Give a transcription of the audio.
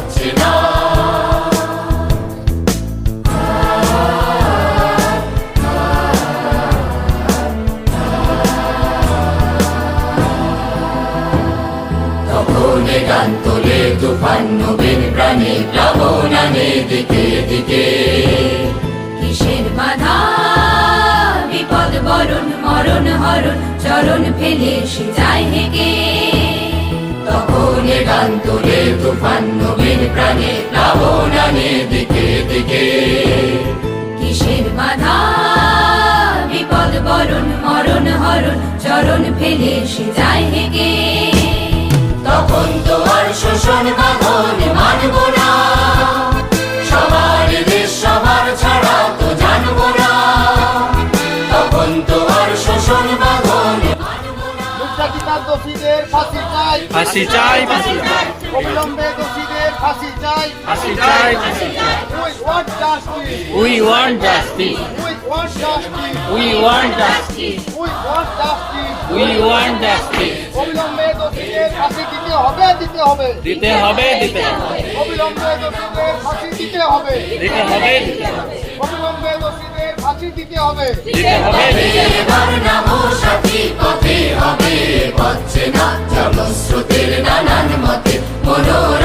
যাচ্ছে না। গান তোলে তুফান, নবীন প্রাণে প্লাবন আনে বিপদ বরণ, মরণ হরণ, চরণ ফেলে সে যায় তখন গান তুফান নবীন প্রাণে প্লাবন আনে দিকে দিকে। কিসের বাধা? বিপদ বরণ, মরণ হরণ, চরণ ফেলে সে যায় হেগে। তখন তো আর শোষণ বাঁধন মানব না। দোষীদের ফাঁসি চাই। ফাঁসি চাই ফাঁসি চাই। অবিলম্বে দোষীদের ফাঁসি চাই। ফাঁসি চাই ফাঁসি চাই। We want justice we want we want justice justice we want justice we want justice we want justice অবিলম্বে দোষীদের ফাঁসি দিতে হবে দিতে হবে। দিতে হবে দিতে হবে। অবিলম্বে দোষীদের ফাঁসি দিতে হবে। দিতে হবে দিতে হবে। অবিলম্বে দোষীদের ফাঁসি দিতে হবে। দিতে নানান মতে। ঠিকানা